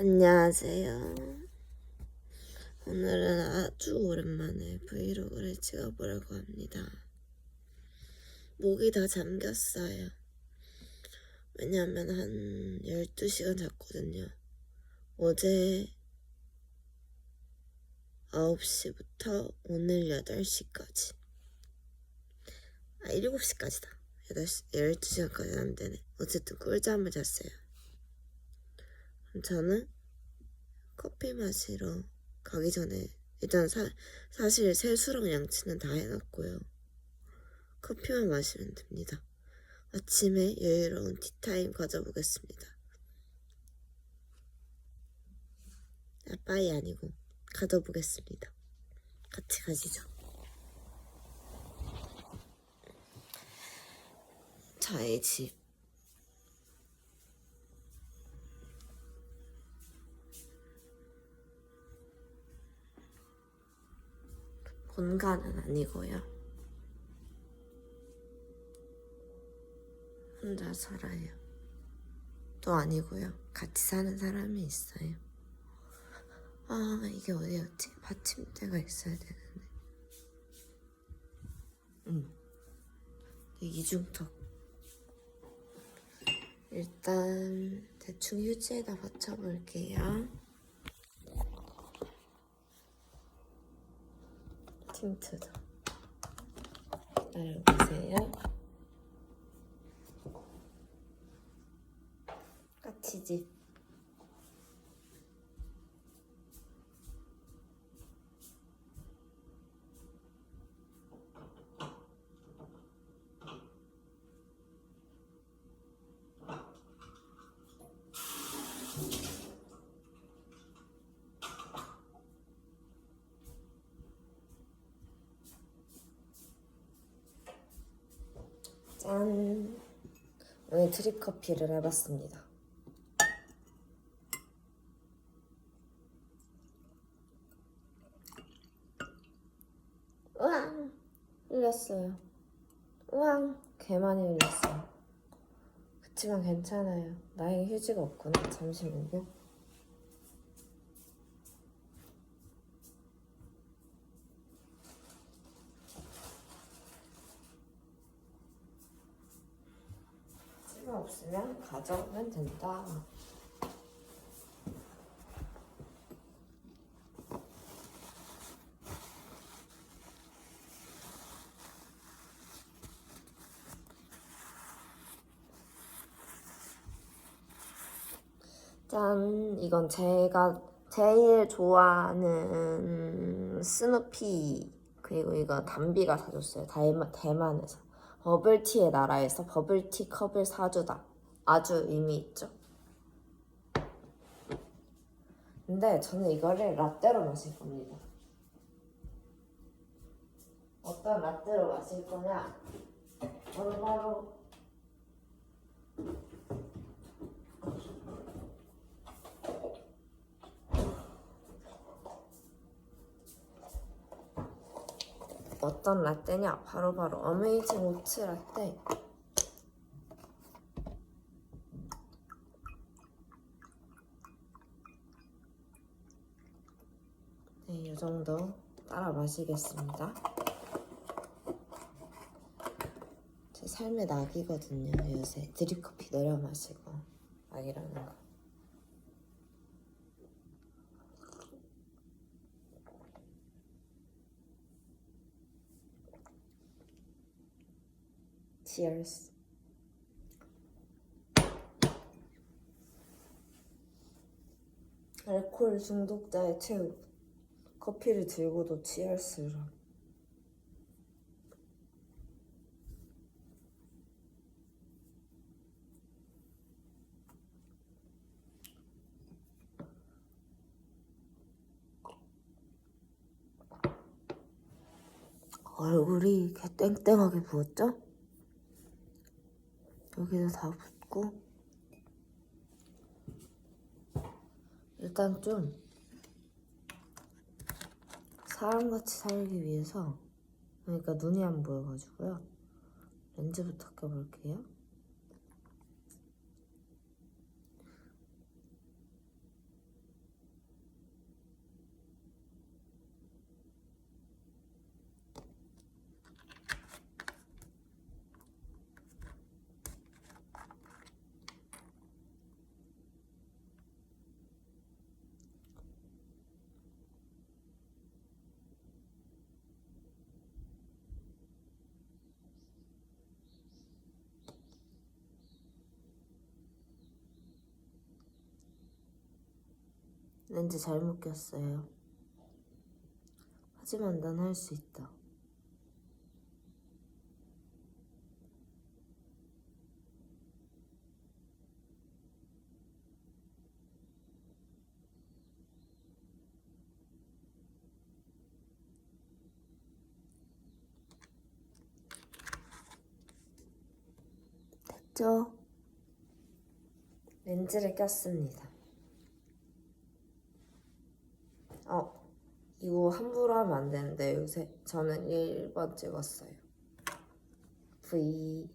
안녕하세요. 오늘은 아주 오랜만에 브이로그를 찍어보려고 합니다. 목이 다 잠겼어요. 왜냐면 한 12시간 잤거든요. 어제 9시부터 오늘 8시까지. 아, 7시까지다. 8시, 12시간까지는 안 되네. 어쨌든 꿀잠을 잤어요. 저는 커피 마시러 가기 전에 일단 사, 사실 세수랑 양치는 다 해놨고요. 커피만 마시면 됩니다. 아침에 여유로운 티타임 가져보겠습니다. 아, 빠이 아니고 가져보겠습니다. 같이 가시죠. 저의 집 본가는 아니고요. 혼자 살아요. 또 아니고요. 같이 사는 사람이 있어요. 아, 이게 어디였지? 받침대가 있어야 되는데. 응. 이중턱. 일단 대충 휴지에다 받쳐볼게요. 틴트도. 기다려보세요. 까치집. 짠! 오늘 드립 커피를 해봤습니다. 우왕! 흘렸어요. 우왕! 개 많이 흘렸어요. 그치만 괜찮아요. 나에게 휴지가 없구나. 잠시만요. 없으면 가져오면 된다. 짠! 이건 제가 제일 좋아하는 스누피 그리고 이거 담비가 사줬어요. 대만, 대만에서 버블티의 나라에서 버블티 컵을 사주다. 아주 의미 있죠. 근데 저는 이거를 라떼로 마실 겁니다. 어떤 라떼로 마실 거냐? 바로 바로 어떤 라떼냐? 바로바로 어메이징 오츠 라떼. 네, 이 정도 따라 마시겠습니다. 제 삶의 낙이거든요, 요새. 드립커피 내려 마시고, 낙이라는 거. Cheers. 알코올 중독자의 최후. 커피를 들고도 치얼스를. 얼굴이 이렇게 땡땡하게 부었죠? 여기도 다 붓고 일단 좀 사람같이 살기 위해서 그러니까 눈이 안 보여가지고요. 렌즈부터 껴볼게요 렌즈 잘못 꼈어요. 하지만 난 할 수 있다. 됐죠? 렌즈를 꼈습니다. 어, 이거 함부로 하면 안 되는데 요새 저는 1번 찍었어요. V.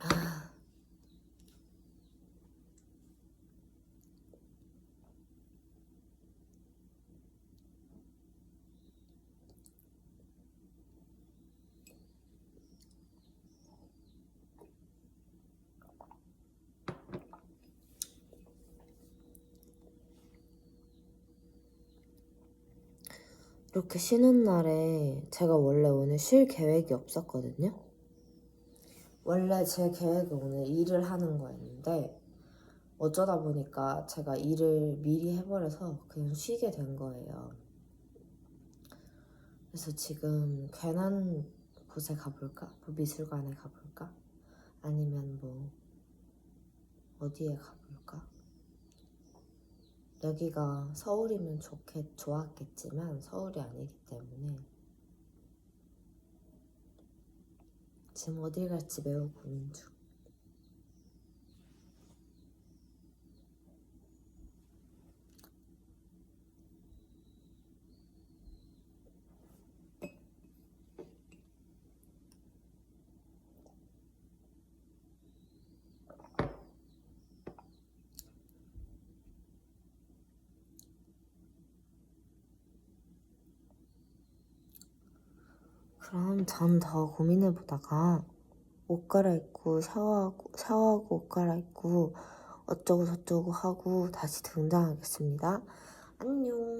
아. 이렇게 쉬는 날에 제가 원래 오늘 쉴 계획이 없었거든요. 원래 제 계획은 오늘 일을 하는 거였는데 어쩌다 보니까 제가 일을 미리 해버려서 그냥 쉬게 된 거예요. 그래서 지금 괜한 곳에 가볼까? 뭐 미술관에 가볼까? 아니면 뭐 어디에 가볼까? 여기가 서울이면 좋겠, 좋았겠지만 서울이 아니기 때문에 지금 어딜 갈지 매우 고민 중. 그럼 전 더 고민해 보다가 옷 갈아입고 샤워하고 샤워하고 옷 갈아입고 어쩌고 저쩌고 하고 다시 등장하겠습니다. 안녕.